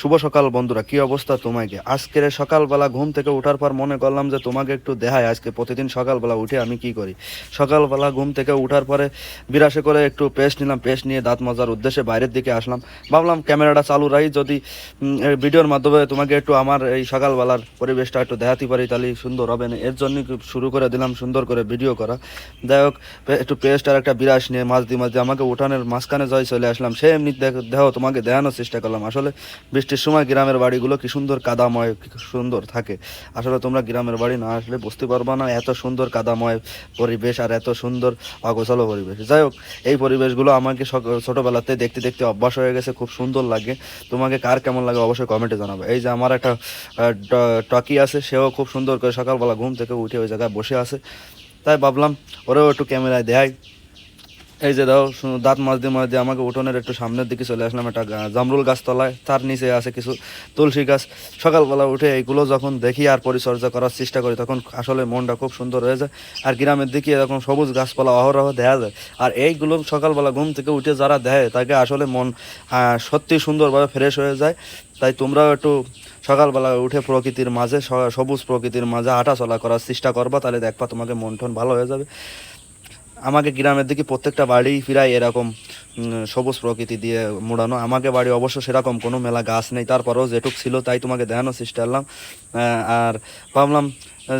শুভ সকাল বন্ধুরা, কি অবস্থা তোমাকে? আজকের সকালবেলা ঘুম থেকে ওঠার পর মনে করলাম যে তোমাকে একটু দেখায় আজকে প্রতিদিন সকালবেলা উঠে আমি কি করি? সকালবেলা ঘুম থেকে উঠার পরে বিরাসে করে একটু পেস্ট নিলাম, পেস্ট নিয়ে দাঁত মজার উদ্দেশ্যে বাইরের দিকে আসলাম। ভাবলাম ক্যামেরাটা চালু রাখি, যদি ভিডিওর মাধ্যমে তোমাকে একটু আমার এই সকালবেলার পরিবেশটা একটু দেখাতে পারি, তাহলে সুন্দর হবে না। এর জন্য শুরু করে দিলাম সুন্দর করে ভিডিও করা। যাই হোক একটু পেস্ট আর একটা বিরাশ নিয়ে মাছ দিয়ে মাছ দিয়ে আমাকে উঠানের মাঝখানে জয় চলে আসলাম, সে এমনি দেখো তোমাকে দেখানোর চেষ্টা করলাম। আসলে বৃষ্টির সময় গ্রামের বাড়িগুলো কি সুন্দর কাদাময়, কি সুন্দর থাকে। আসলে তোমরা গ্রামের বাড়ি না আসলে বুঝতে পারবা না এত সুন্দর কাদাময় পরিবেশ আর এত সুন্দর অগোছালো পরিবেশ। যাই হোক, এই পরিবেশগুলো আমাকে ছোটবেলাতে দেখতে দেখতে অভ্যাস হয়ে গেছে, খুব সুন্দর লাগে। তোমাকে কার কেমন লাগে অবশ্যই কমেন্টে জানাবে। এই যে আমার একটা টকি আছে, সেও খুব সুন্দর করে সকালবেলা ঘুম থেকে উঠে ওই জায়গায় বসে আছে। তাই ভাবলাম ওরেও একটু ক্যামেরায় দেখাই। এই যে দাও দাঁত মাছ দিয়ে মাছ দিয়ে আমাকে উঠোনের একটু সামনের দিকে চলে আসলাম, একটা জামরুল গাছ তলায় তার নিচে আছে কিছু তুলসী গাছ। সকালবেলা উঠে এইগুলো যখন দেখি আর পরিচর্যা করার চেষ্টা করি, তখন আসলে মনটা খুব সুন্দর হয়ে যায়। আর গ্রামের দিকে এরকম সবুজ গাছপালা, অহরহ দেখা যায়। আর এইগুলো সকালবেলা ঘুম থেকে উঠে যারা দেয়, তাকে আসলে মন সত্যি সুন্দরভাবে ফ্রেশ হয়ে যায়। তাই তোমরাও একটু সকালবেলা উঠে প্রকৃতির মাঝে সবুজ প্রকৃতির মাঝে হাঁটা চলা করার চেষ্টা করবা, তাহলে দেখবা তোমাকে মন টন ভালো হয়ে যাবে। আমাকে গ্রামের দিকে প্রত্যেকটা বাড়ি ফিরাই এরকম সবুজ প্রকৃতি দিয়ে মোড়ানো। আমাকে বাড়ি অবশ্য সেরকম কোনো মেলা গাছ নেই, তারপরেও যেটুক ছিল তাই তোমাকে দেখানোর চেষ্টা করলাম। আর ভাবলাম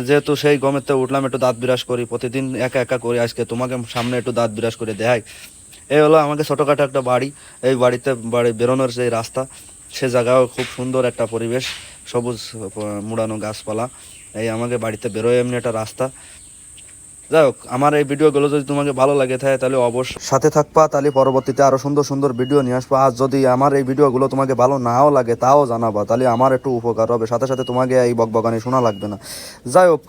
যেহেতু সেই গমেতে উঠলাম, একটু দাঁত বিরাস করি, প্রতিদিন একা একা করি, আজকে তোমাকে সামনে একটু দাঁত বিরাস করে দেখাই। এই হলো আমাকে ছোটোখাটো একটা বাড়ি, এই বাড়িতে বাড়ি বেরোনোর যে রাস্তা, সে জায়গাও খুব সুন্দর একটা পরিবেশ, সবুজ মোড়ানো গাছপালা। এই আমাকে বাড়িতে বেরোয় এমনি একটা রাস্তা। যাই হোক, আমার এই ভিডিওগুলো যদি তোমাকে ভালো লাগে থাকে, তাহলে অবশ্যই সাথে থাকবা, তাহলে পরবর্তীতে আরও সুন্দর সুন্দর ভিডিও নিয়ে আসব। আর যদি আমার এই ভিডিওগুলো তোমাকে ভালো নাও লাগে, তাও জানাবা, তাহলে আমার একটু উপকার হবে। সাথে সাথে তোমাকে এই বকবগানি শোনা লাগবে না। যাই হোক,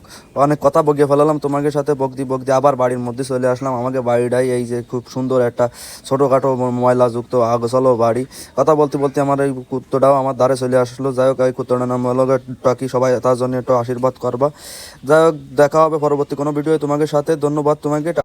অনেক কথা বগিয়ে ফেলালাম তোমাকে সাথে। বকদি বকদি, আবার বাড়ির মধ্যে চলে আসলাম। আমাকে বাড়িটাই এই যে খুব সুন্দর একটা ছোটোখাটো ময়লাযুক্ত আগোছালো বাড়ি। কথা বলতে বলতে আমার এই কুত্তটাও আমার দ্বারে চলে আসলো। যাই হোক, এই কুত্তটার নাম হলো টকি। সবাই তার জন্য একটু আশীর্বাদ করবা। যাই হোক, দেখা হবে পরবর্তী কোনো ভিডিও তোমাকে সাথে ধন্যবাদ তোমাকে।